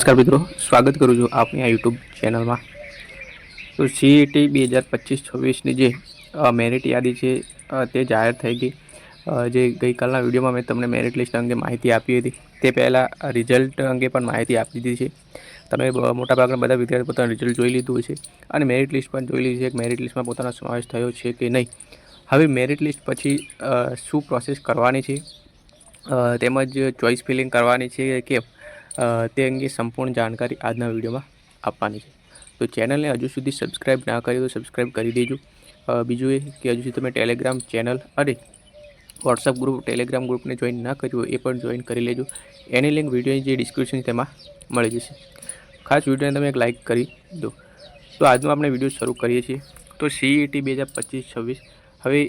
નમસ્કાર મિત્રો, સ્વાગત કરું છું આપની આ યુટ્યુબ ચેનલમાં. તો સીઈટી બે હજાર પચીસ છવ્વીસની જે મેરિટ યાદી છે તે જાહેર થઈ ગઈ. જે ગઈકાલના વિડીયોમાં મેં તમને મેરિટ લિસ્ટ અંગે માહિતી આપી હતી. તે પહેલાં રિઝલ્ટ અંગે પણ માહિતી આપી દીધી છે. તમે મોટાભાગના બધા વિદ્યાર્થીઓ પોતાનું રિઝલ્ટ જોઈ લીધું છે અને મેરિટ લિસ્ટ પણ જોઈ લીધી છે કે મેરિટ લિસ્ટમાં પોતાનો સમાવેશ થયો છે કે નહીં. હવે મેરિટ લિસ્ટ પછી શું પ્રોસેસ કરવાની છે? તેમજ ચોઇસ ફિલિંગ કરવાની છે કે કેમ તે અંગે સંપૂર્ણ જાણકારી આજના વિડીયોમાં આપવાની છે. તો ચેનલને હજુ સુધી સબસ્ક્રાઈબ ના કરી તો સબસ્ક્રાઈબ કરી દેજો. બીજું એ કે હજુ સુધી તમે ટેલિગ્રામ ચેનલ અને વોટ્સઅપ ગ્રુપ, ટેલિગ્રામ ગ્રુપને જોઈન ના કર્યું એ પણ જોઈન કરી લેજો. એની લિંક વિડીયોની જે ડિસ્ક્રિપ્શન તેમાં મળી જશે. ખાસ વિડીયોને તમે એક લાઇક કરી દો. તો આજનો આપણે વીડિયો શરૂ કરીએ છીએ. તો સીઈટી બે હજાર પચીસ છવ્વીસ. હવે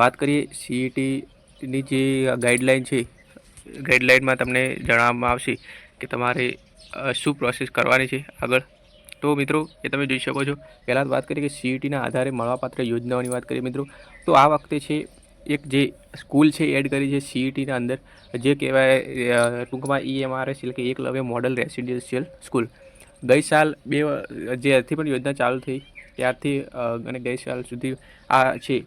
વાત કરીએ સીઈટીની જે ગાઈડલાઇન છે ગાઈડલાઇનમાં તમને જણાવવામાં આવશે કે તમારે શું પ્રોસેસ કરવાની છે આગળ. તો મિત્રો, એ તમે જોઈ શકો છો. પહેલાં વાત કરીએ કે સીઈટીના આધારે મળવાપાત્ર યોજનાઓની વાત કરીએ મિત્રો, તો આ વખતે છે એક જે સ્કૂલ છે એડ કરી છે સીઈટીના અંદર, જે કહેવાય ટૂંકમાં ઈએમઆરએસ એટલે કે એકલવ્ય મોડલ રેસિડેન્શિયલ સ્કૂલ ગઈ સાલ બે, જે જ્યારથી પણ યોજના ચાલુ થઈ, ત્યારથી અને ગઈ સાલ સુધી આ છે.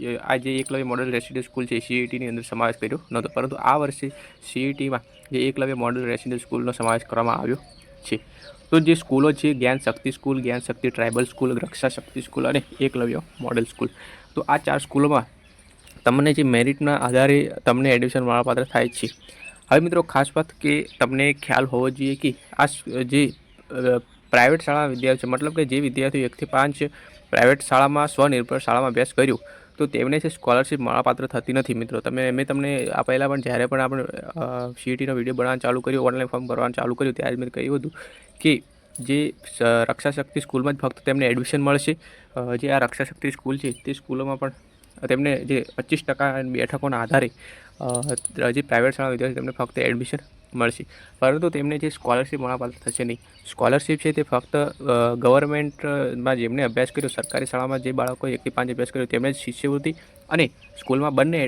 આ જે એકલવ્ય મોડલ રેસિડેન્સ સ્કૂલ છે સીઈટીની અંદર સમાવેશ કર્યો નહોતો. પરંતુ આ વર્ષે સીઈટીમાં જે એકલવ્ય મોડલ રેસિડેન્સ સ્કૂલનો સમાવેશ કરવામાં આવ્યો છે. તો જે સ્કૂલો છે, Gyan Shakti school Gyan Shakti tribal school Raksha Shakti school અને એકલવ્ય મોડલ સ્કૂલ તો આ ચાર સ્કૂલોમાં તમને જે મેરિટના આધારે તમને એડમિશન મળવાપાત્ર થાય છે. હવે મિત્રો, ખાસ વાત કે તમને ખ્યાલ હોવો જોઈએ કે આ જે પ્રાઇવેટ શાળા વિદ્યાર્થીઓ, મતલબ કે જે વિદ્યાર્થીઓ એકથી પાંચ પ્રાઇવેટ શાળામાં સ્વનિર્ભર શાળામાં અભ્યાસ કર્યો તો તેમને છે સ્કોલરશિપ મળવાપાત્ર થતી નથી મિત્રો. તમે, મેં તમને આ પહેલાં પણ જ્યારે પણ આપણે સીઈટીનો વીડિયો બનાવવાનું ચાલુ કર્યું ઓનલાઈન ફોર્મ ભરવાનું ચાલુ કર્યું, ત્યારે મેં કહ્યું હતું કે જે રક્ષાશક્તિ સ્કૂલમાં જ ફક્ત તેમને એડમિશન મળશે. જે આ રક્ષાશક્તિ સ્કૂલ છે, તે સ્કૂલોમાં પણ તેમને જે પચીસ ટકા બેઠકોના આધારે જે પ્રાઇવેટ શાળા વિદ્યાર્થી તેમને ફક્ત એડમિશન મળશે. પરંતુ તેમને જે સ્કોલરશિપ મળવાપાત્ર થશે નહીં. સ્કોલરશિપ છે તે ફક્ત ગવર્મેન્ટમાં જેમણે અભ્યાસ કર્યો, સરકારી શાળામાં જે બાળકો એકથી પાંચ અભ્યાસ કર્યો તેમને જ શિષ્યવૃત્તિ અને સ્કૂલમાં બંને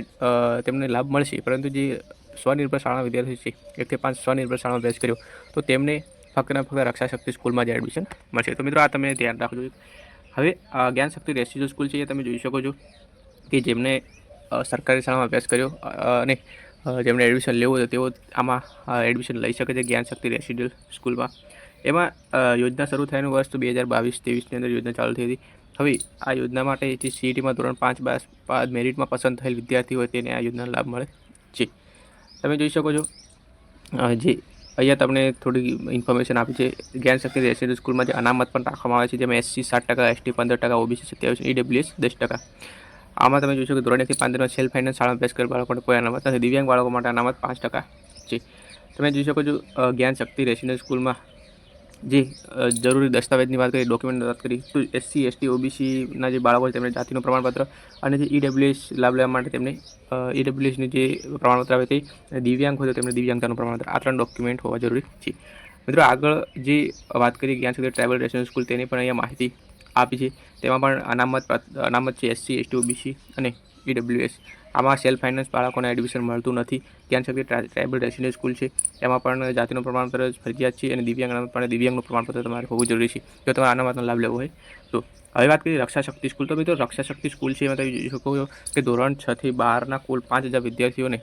તેમને લાભ મળશે. પરંતુ જે સ્વનિર્ભર શાળાના વિદ્યાર્થી છે એકથી પાંચ સ્વનિર્ભર શાળામાં અભ્યાસ કર્યો, તો તેમને ફક્ત ને ફક્ત રક્ષાશક્તિ સ્કૂલમાં જ એડમિશન મળશે. તો મિત્રો, આ તમે ધ્યાન રાખજો. હવે જ્ઞાનશક્તિ જ્ઞાન સ્કૂલ છે એ તમે જોઈ શકો છો કે જેમને સરકારી શાળામાં અભ્યાસ કર્યો અને અ, જેમને એડમિશન લેવું હોય તેઓ આમાં એડમિશન લઈ શકે છે જ્ઞાન શક્તિ રેસિડેન્સ સ્કૂલમાં એમાં યોજના શરૂ થયાનું વર્ષ બે હજાર બાવીસ ત્રેવીસની અંદર યોજના ચાલુ થઈ હતી. હવે આ યોજના માટે જે સીઈટીમાં ધોરણ પાંચ બાસ બાદ મેરિટમાં પસંદ થયેલ વિદ્યાર્થી હોય તેને આ યોજનાનો લાભ મળે છે. તમે જોઈ શકો છો જે અહીંયા તમને થોડી ઇન્ફોર્મેશન આપી છે. જ્ઞાન શક્તિ રેસિડેન્સ સ્કૂલમાં જે અનામત પણ રાખવામાં આવે છે જેમાં એસસી સાત ટકા એસટી પંદર ટકા ઓબીસી સત્યાવીસ ઈડબ્લ્યુએસ દસ ટકા. આમાં તમે જોઈ શકો ધોરણ એકથી પાંચ ધોરણ સેલ્ફ ફાઇનાન્સ શાળા અભ્યાસ કરેલ બાળકોને કોઈ અનામત નથી દિવ્યાંગ બાળકો માટે અનામત પાંચ ટકા. છે તમે જોઈ શકો છો જ્ઞાન શક્તિ રેસિડેન્સ સ્કૂલમાં જે જરૂરી દસ્તાવેજની વાત કરી, ડોક્યુમેન્ટની વાત કરી, તો એસસી, એસટી, ઓબીસીના જે બાળકો છે તેમને જાતિનું પ્રમાણપત્ર અને જે ઈડબ્લ્યુએસ લાભ લેવા માટે તેમને ઈડબ્લ્યુએસની જે પ્રમાણપત્ર આવે તે દિવ્યાંગ હોય તો તેમને દિવ્યાંગતાનું પ્રમાણપત્ર. આ ત્રણ ડોક્યુમેન્ટ હોવા જરૂરી છે. મિત્રો આગળ જે વાત કરી જ્ઞાન સુધી ટ્રાઇબલ રેસિડેન્સ સ્કૂલ તેની પણ અહીંયા માહિતી આપી છે. તેમાં પણ અનામત અનામત છે એસસી, એસટી, ઓબીસી અને ઈડબ્લ્યુએસ. આમાં સેલ્ફ ફાઇનાન્સ બાળકોને એડમિશન મળતું નથી. ત્યાં છતાં ટ્રા- ટ્રાઇબલ રેસિડેન્ટ સ્કૂલ છે. એમાં પણ જાતિનું પ્રમાણપત્ર ફરજિયાત છે અને દિવ્યાંગ પણ દિવ્યાંગનું પ્રમાણપત્ર તમારે હોવું જરૂરી છે. જો તમારે અનામતનો લાભ લેવો હોય, તો હવે વાત કરીએ રક્ષાશક્તિ સ્કૂલ. તો મિત્રો, રક્ષા શક્તિ સ્કૂલ છે. એમાં તમે જોઈ શકો છો કે ધોરણ છથી બારના કુલ પાંચ હજાર વિદ્યાર્થીઓને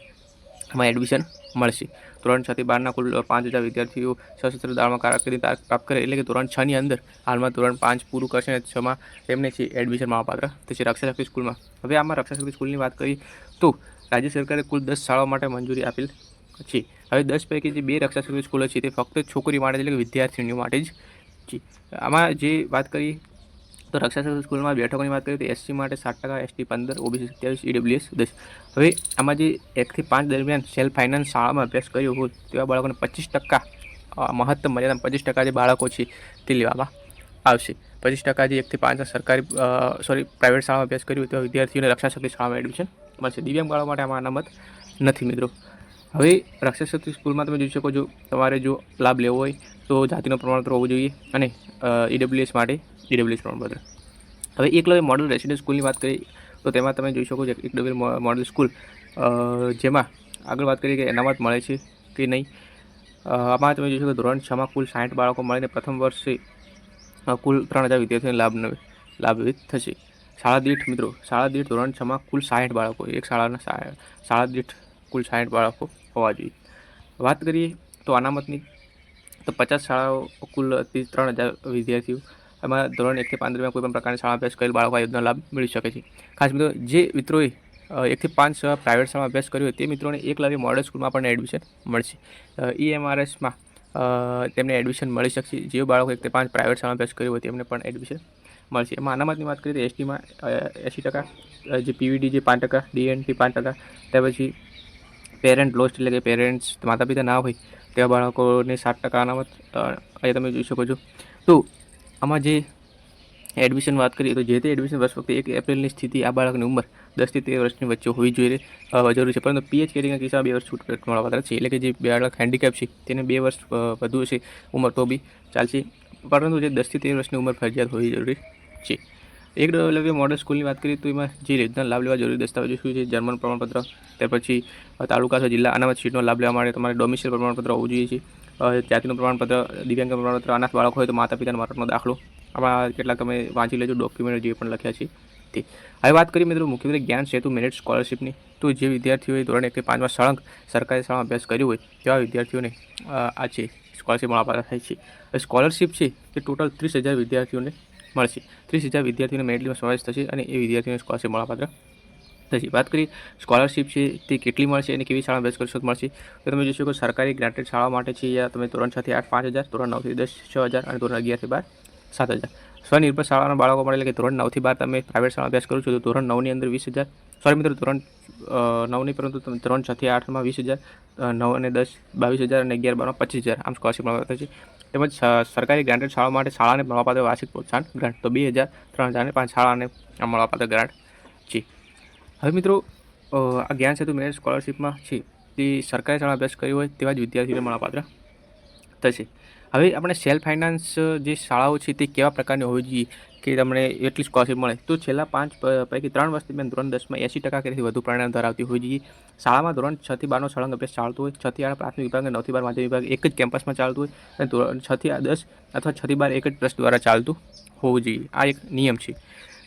એમાં એડમિશન મળશે. ધોરણ છ થી બારના કુલ પાંચ હજાર વિદ્યાર્થીઓ સશસ્ત્ર દળમાં કારકિર્દી પ્રાપ્ત કરે એટલે કે ધોરણ છની અંદર હાલમાં ધોરણ પાંચ પૂરું કરશે અને છમાં તેમને છે એડમિશન મળવાપાત્ર થશે રક્ષા શક્તિ સ્કૂલમાં. હવે આમાં રક્ષા શક્તિ સ્કૂલની વાત કરીએ તો રાજ્ય સરકારે કુલ દસ શાળાઓ માટે મંજૂરી આપેલ છે. હવે દસ પૈકી જે બે રક્ષાશક્તિ સ્કૂલો છે તે ફક્ત છોકરી માટે એટલે કે વિદ્યાર્થીઓ માટે જ છે. આમાં જે વાત કરીએ તો રક્ષા સ્કૂલમાં બેઠકોની વાત કરીએ તો એસસી માટે સાત ટકા, એસટી પંદર, ઓબીસી સત્યાવીસ, ઈડબ્લ્યુએસ દસ. હવે આમાં જે એકથી પાંચ દરમિયાન સેલ્ફ ફાઇનાન્સ શાળામાં અભ્યાસ કર્યો હોય તેવા બાળકોને પચીસ ટકા મહત્તમ મર્યાદા પચીસ ટકા જે બાળકો છે તે લેવામાં આવશે. પચીસ ટકા જે એકથી પાંચ સરકારી સોરી, પ્રાઇવેટ શાળામાં અભ્યાસ કર્યો તેવા વિદ્યાર્થીઓને રક્ષા શક્તિ શાળામાં એડમિશન મળશે. દિવ્યાંગ બાળકો માટે આમાં અનામત નથી મિત્રો. હવે રક્ષા શક્તિ સ્કૂલમાં તમે જોઈ શકો છો, તમારે જો લાભ લેવો હોય તો જાતિનું પ્રમાણપત્ર હોવું જોઈએ અને ઈડબ્લ્યુએસ માટે ઈડબ્લ્યુએસ પ્રમાણપત્ર હવે એકલવ્ય મોડલ રેસિડેન્સ સ્કૂલની વાત કરી, તો તેમાં તમે જોઈ શકો છો એક ડબલ મોડલ સ્કૂલ જેમાં આગળ વાત કરીએ કે અનામત મળે છે કે નહીં. આમાં તમે જોઈ શકો ધોરણ છમાં કુલ સાઠ બાળકો મળીને પ્રથમ વર્ષે કુલ ત્રણ હજાર વિદ્યાર્થીઓને લાભ લાભવિત થશે. શાળા દીઠ મિત્રો, શાળા દીઠ ધોરણ છમાં કુલ સાઠ બાળકો, એક શાળાના શાળા દીઠ કુલ સાઠ બાળકો હોવા જોઈએ. વાત કરીએ તો અનામતની, તો પચાસ શાળાઓ કુલ ત્રણ હજાર વિદ્યાર્થીઓ એમાં ધોરણ એકથી પાંચ દરમિયાન કોઈ પણ પ્રકારની શાળા અભ્યાસ કરેલ બાળકો યોજના લાભ મેળવી શકે છે. ખાસ મિત્રો, જે મિત્રોએ એકથી પાંચ પ્રાઇવેટ શાળામાં અભ્યાસ કર્યો તે મિત્રોને એકલવ્ય મોડલ સ્કૂલમાં પણ એડમિશન મળશે. ઈએમઆરએસમાં તેમને એડમિશન મળી શકશે. જે બાળકો એકથી પાંચ પ્રાઇવેટ શાળામાં અભ્યાસ કર્યો હોય તેમને પણ એડમિશન મળશે. એમાં અનામતની વાત કરીએ તો એસટીમાં એંસી ટકા જે પીવીડી જે પાંચ ટકા ડીએનટી પાંચ ટકા, ત્યાર પછી પેરેન્ટ લોસ્ટ એટલે કે પેરેન્ટ્સ માતા પિતા ના હોય તેવા બાળકોને સાત ટકા અનામત અહીંયા તમે જોઈ શકો છો. તો આમાં જે એડમિશન વાત કરીએ તો જે તે એડમિશન વર્ષ વખતે એક એપ્રિલની સ્થિતિ આ બાળકની ઉંમર દસથી તેર વર્ષની વચ્ચે હોવી જોઈએ જરૂરી છે. પરંતુ પીએચ કેટેગરીના કિસ્સામાં બે વર્ષ છૂટ મળવાપાત્ર છે. એટલે કે જે બાળક હેન્ડીકેપ છે, તેને બે વર્ષ વધુ છે ઉંમર તો બી ચાલશે. પરંતુ જે દસથી તેર વર્ષની ઉંમર ફરજિયાત હોવી જરૂરી છે. એક ડબલ્યુ મોડલ સ્કૂલની વાત કરીએ તો એમાં જે રીતના લાભ લેવા જરૂરી દસ્તાવેજો શું છે? જર્મન પ્રમાણપત્ર, ત્યાર પછી તાલુકા અથવા જિલ્લા અનામત સીટનો લાભ લેવા માટે તમારે ડોમિશિયલ પ્રમાણપત્ર હોવું જોઈએ છે. જાતિનું પ્રમાણપત્ર દિવ્યાંગ પ્રમાણપત્ર, અનાથ બાળક હોય તો માતા પિતાના મરણનો દાખલો. આમાં કેટલાક તમે વાંચી લેજો ડોક્યુમેન્ટ જે પણ લખ્યા છે તે. હવે વાત કરીએ મિત્રો મુખ્યમંત્રી જ્ઞાન સેતુ મેરિટ સ્કોલરશિપની તો જે વિદ્યાર્થીઓએ ધોરણ એકથી પાંચમાં સળંગ સરકારી શાળામાં અભ્યાસ કર્યો હોય, તેવા વિદ્યાર્થીઓને આ છે સ્કોલરશિપ મળવા થાય છે. સ્કોલરશિપ છે તે ટોટલ ત્રીસ હજાર વિદ્યાર્થીઓને મળશે. ત્રીસ હજાર વિદ્યાર્થીઓને મેરિટમાં સમાવેશ થશે અને એ વિદ્યાર્થીઓને સ્કોલરશિપ મળવાપાત્ર થશે વાત કરીએ સ્કોલરશિપ છે, તે કેટલી મળશે અને કેવી શાળા અભ્યાસ કરશો મળશે? તો તમે જોઈ શકો સરકારી ગ્રાન્ટેડ શાળા માટે છે, યા તમે ધોરણ છથી આઠ પાંચ હજાર, ધોરણ નવથી દસ, છ હજાર અને ધોરણ અગિયારથી બાર, સાત હજાર. સ્વનિર્ભર શાળાના બાળકો માટે એટલે કે ધોરણ નવથી બાર તમે પ્રાઇવેટ શાળા અભ્યાસ કરો છો, તો ધોરણ નવની અંદર વીસ હજાર સોરી મિત્રો, ધોરણ નવની પરંતુ તમે ધોરણ છથી આઠમાં વીસ હજાર નવ અને દસ બાવીસ હજાર અને અગિયાર બારમાં પચીસ હજાર, આમ સ્કોલરશિપ મળવા છે. તેમજ સરકારી ગ્રાન્ટેડ શાળા માટે શાળાને મળવાપાત્ર વાર્ષિક પ્રોત્સાહન ગ્રાન્ટ તો બે હજાર, ત્રણ હજાર અને પાંચ શાળાને મળવાપાત્ર ગ્રાન્ટ હવે મિત્રો આ જ્ઞાન સેતુ મેરેજ સ્કોલરશિપમાં છે, તે સરકારી શાળા અભ્યાસ કર્યો હોય તેવા જ વિદ્યાર્થીઓને મળવાપાત્ર થશે. હવે આપણે સેલ્ફ ફાઇનાન્સ જે શાળાઓ છે તે કેવા પ્રકારની હોવી જોઈએ કે તમને એટલી સ્કોલરશિપ મળે? તો છેલ્લા પાંચ પૈકી ત્રણ વર્ષ દરમિયાન ધોરણ દસમાં એંસી ટકા કે વધુ પરિણામ ધરાવતી હોવી જોઈએ. શાળામાં ધોરણ છથી બારનો સળંગ અભ્યાસ ચાલતો હોય છથી આઠ પ્રાથમિક વિભાગ અને નવથી બાર માધ્યમિક વિભાગ એક જ કેમ્પસમાં ચાલતું હોય, અને ધોરણ છથી દસ અથવા છથી બાર એક જ ટ્રસ્ટ દ્વારા ચાલતું હોવું જોઈએ. આ એક નિયમ છે.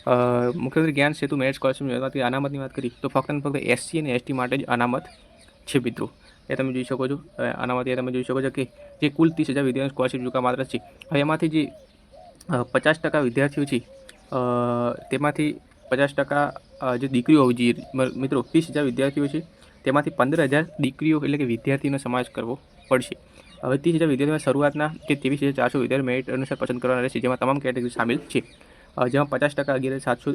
મુખ્યમંત્રી જ્ઞાન સેતુ મેરેજ સ્કોલરશિપની યોજનાથી અનામતની વાત કરી, તો ફક્ત ફક્ત એસસી અને એસટી માટે જ અનામત છે મિત્રો. એ તમે જોઈ શકો છો. અનામત એ તમે જોઈ શકો છો કે જે કુલ ત્રીસ હજાર વિદ્યાર્થીઓ સ્કોલરશિપ ચૂકવા માત્ર છે. હવે એમાંથી જે પચાસ ટકા વિદ્યાર્થીઓ છે તેમાંથી પચાસ ટકા જે દીકરીઓ હોવી જોઈએ મિત્રો, ત્રીસ હજાર વિદ્યાર્થીઓ છે, તેમાંથી પંદર હજાર દીકરીઓ એટલે કે વિદ્યાર્થીનો સમાવેશ કરવો પડશે. હવે ત્રીસ હજાર વિદ્યાર્થીઓમાં શરૂઆતના કે ત્રેવીસ હજાર ચારસો વિદ્યાર્થી મેરિટ અનુસાર પસંદ કરવાના રહેશે, જેમાં તમામ કેટેગરી સામેલ છે. જેમાં પચાસ ટકા અગિયાર સાતસો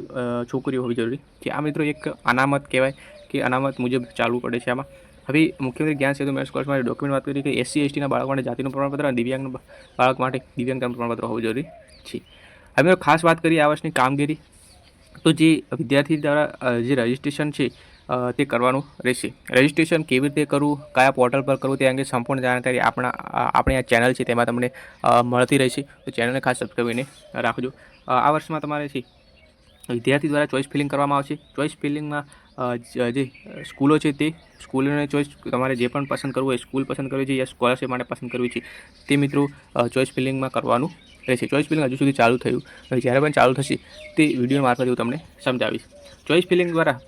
છોકરીઓ હોવી જરૂરી. છે આ મિત્રો એક અનામત કહેવાય કે અનામત મુજબ ચાલવું પડે છે આમાં. હવે મુખ્યમંત્રી જ્ઞાન સેતુ મેરિટ સ્કોલરશિપ ડોક્યુમેન્ટ વાત કરી કે એસસી એસટીના બાળકો માટે જાતિનું પ્રમાણપત્ર અને દિવ્યાંગ બાળક માટે દિવ્યાંગતાનું પ્રમાણપત્ર હોવું જરૂરી છે. હવે ખાસ વાત કરીએ આ વર્ષની કામગીરી. તો જે વિદ્યાર્થી દ્વારા જે રજિસ્ટ્રેશન છે તે કરવાનું રહેશે. રજિસ્ટ્રેશન કેવી રીતે કરવું, કયા પોર્ટલ પર કરવું તે અંગે સંપૂર્ણ જાણકારી આપણા આપણી આ ચેનલ છે તેમાં તમને મળતી રહેશે. તો ચેનલને ખાસ સબસ્ક્રાઈબ કરીને રાખજો. આ વર્ષમાં તમારે છે, વિદ્યાર્થી દ્વારા ચોઈસ ફિલિંગ કરવામાં આવશે. ચોઇસ ફિલિંગમાં જે સ્કૂલો છે તે સ્કૂલોને ચોઈસ તમારે જે પણ પસંદ કરવું હોય સ્કૂલ પસંદ કરવી છે યા સ્કોલરશિપ માટે પસંદ કરવી છે, તે મિત્રો ચોઈસ ફિલિંગમાં કરવાનું રહેશે. ચોઈસ ફિલિંગ હજુ સુધી ચાલુ થયું. જ્યારે પણ ચાલુ થશે, તે વીડિયો મારફતે હું તમને સમજાવીશ. ચોઈસ ફિલિંગ દ્વારા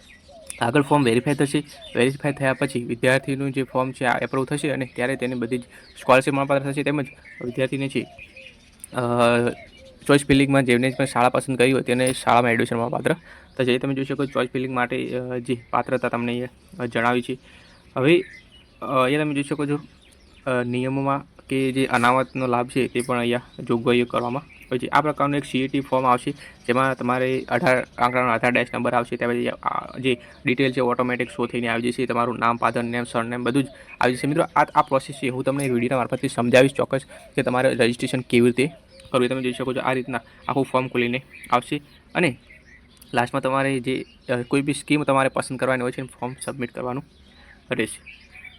આગળ ફોર્મ વેરીફાઈ થશે. વેરીફાઈ થયા પછી વિદ્યાર્થીનું જે ફોર્મ છે, આ એપ્રુવ થશે અને ત્યારે તેની બધી જ સ્કોલરશીપ મળવાપાત્ર થશે તેમજ વિદ્યાર્થીને છે ચોઈસ ફિલિંગમાં જેમને પણ શાળા પસંદ કરી હોય તેને શાળામાં એડમિશન પાત્ર થશે. એ તમે જોઈ શકો ચોઈસ ફિલિંગ માટે જે પાત્રતા તમને જણાવી છે. હવે એ તમે જોઈ શકો છો નિયમોમાં કે જે અનામતનો લાભ છે તે પણ અહીંયા જોગવાઈઓ કરવામાં આવે છે આ પ્રકારનું એક સીઈટી ફોર્મ આવશે, જેમાં તમારે અઢાર આંકડાનો આધાર ડેશ નંબર આવશે, ત્યાં પછી જે ડિટેલ છે ઓટોમેટિક શો થઈને આવી જશે, તમારું નામ ફાધર નેમ સરનેમ બધું જ આવી જશે. મિત્રો, આ આ પ્રોસેસ છે, હું તમને વિડીયોના મારફતથી સમજાવીશ ચોક્કસ કે તમારે રજિસ્ટ્રેશન કેવી રીતે કરવું. તમે જોઈ શકો છો આ રીતના આખું ફોર્મ ખોલીને આવશે. અને લાસ્ટમાં તમારે જે કોઈ બી સ્કીમ તમારે પસંદ કરવાની હોય છે ફોર્મ સબમિટ કરવાનું રહેશે.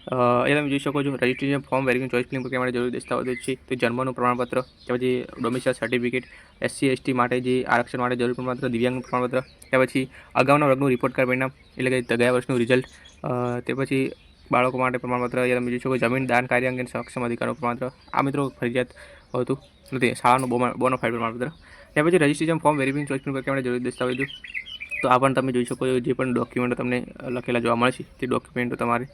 એ તમે જોઈ શકો છો registration form verification choice filling પ્રક્રિયા માટે જરૂરી દસ્તાવેજો છે. તો જન્મનું પ્રમાણપત્ર, કે પછી ડોમિસાઇલ સર્ટિફિકેટ એસસી એસટી માટે જે આરક્ષણ માટે જરૂરી પ્રમાણપત્ર દિવ્યાંગ પ્રમાણપત્ર, કે પછી અગાઉના વર્ગનું રિપોર્ટ કાર્ડ પરિણામ, એટલે કે ગયા વર્ષનું રિઝલ્ટ તે પછી બાળકો માટે પ્રમાણપત્ર અહીંયા તમે જોઈ શકો જમીન, દાન, કાર્ય અંગે સક્ષમ અધિકારો પ્રમાણપત્ર. આ મિત્રો ફરજિયાત હોતું. નથી શાળાનું બોમા બોનોફાઇડ પ્રમાણપત્ર. ત્યાર પછી રજિસ્ટ્રેશન ફોર્મ વેરિફિકેશન ચોઈસ પ્રક્રિયા માટે જરૂરી દસ્તાવેજો. તો આ પણ તમે જોઈ શકો છો જે પણ ડોક્યુમેન્ટો તમને લખેલા જોવા મળશે તે ડોક્યુમેન્ટો તમારે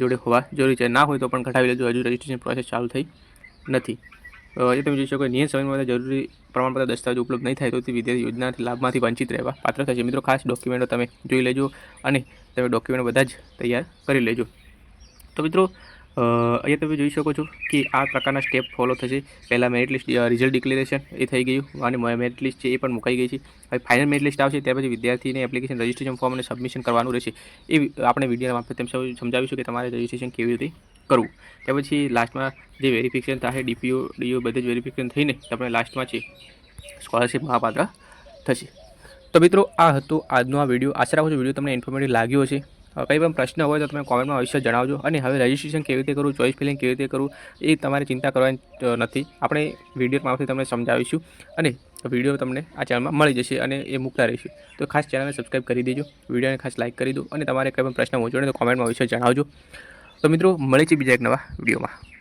જોડે હોવા જરૂરી છે. ના હોય તો પણ કઢાવી લેજો. હજુ રજિસ્ટ્રેશન પ્રોસેસ ચાલુ થઈ નથી. એ તમે જોઈ શકો નિયત સમયમાં જરૂરી પ્રમાણપત્ર દસ્તાવેજ ઉપલબ્ધ નહીં થાય તો તે વિદ્યાર્થી યોજનાથી લાભમાંથી વંચિત રહેવા પાત્ર થશે મિત્રો, ખાસ ડોક્યુમેન્ટો તમે જોઈ લેજો અને તમે ડોક્યુમેન્ટ બધા જ તૈયાર કરી લેજો. તો મિત્રો અહીંયા તમે જોઈ શકો છો કે આ પ્રકારના સ્ટેપ ફોલો થશે. પહેલાં મેરિટ લિસ્ટ રિઝલ્ટ ડિક્લેરેશન એ થઈ ગયું અને મેરિટ લિસ્ટ છે એ પણ મુકાઈ ગઈ છે. હવે ફાઇનલ મેરિટ લિસ્ટ આવશે ત્યાર પછી વિદ્યાર્થીને એપ્લિકેશન રજિસ્ટ્રેશન ફોર્મ અને સબમિશન કરવાનું રહેશે. એ આપણે વિડીયોના મારફત તેમ સમજાવીશું કે તમારે રજિસ્ટ્રેશન કેવી રીતે કરવું. ત્યાર પછી લાસ્ટમાં જે વેરિફિકેશન થશે ડીપીઓ ડીઓ બધે જ વેરિફિકેશન થઈને તમને લાસ્ટમાં છે સ્કોલરશિપ મહાપાત્ર થશે. તો મિત્રો આ હતો આજનો આ વીડિયો. આશા રાખું છું વીડિયો તમને ઇન્ફોર્મેટિવ લાગ્યો અ, કંઈ પણ પ્રશ્ન હોય તો તમે કોમેન્ટમાં અવશ્ય જણાવજો. અને હવે રજિસ્ટ્રેશન કેવી રીતે કરવું ચોઈસ ફિલિંગ કેવી રીતે કરવું, એ તમારે ચિંતા કરવાની નથી. આપણે વીડિયો મારફતે તમને સમજાવીશું અને વીડિયો તમને આ ચેનલમાં મળી જશે અને એ મૂકતા રહીશું. તો ખાસ ચેનલને સબસ્ક્રાઈબ કરી દેજો વિડીયોને ખાસ લાઇક કરી દો અને તમારે કંઈ પણ પ્રશ્ન હોય તો કોમેન્ટમાં અવશ્ય જણાવજો. તો મિત્રો મળે છે બીજા એક નવા વિડીયોમાં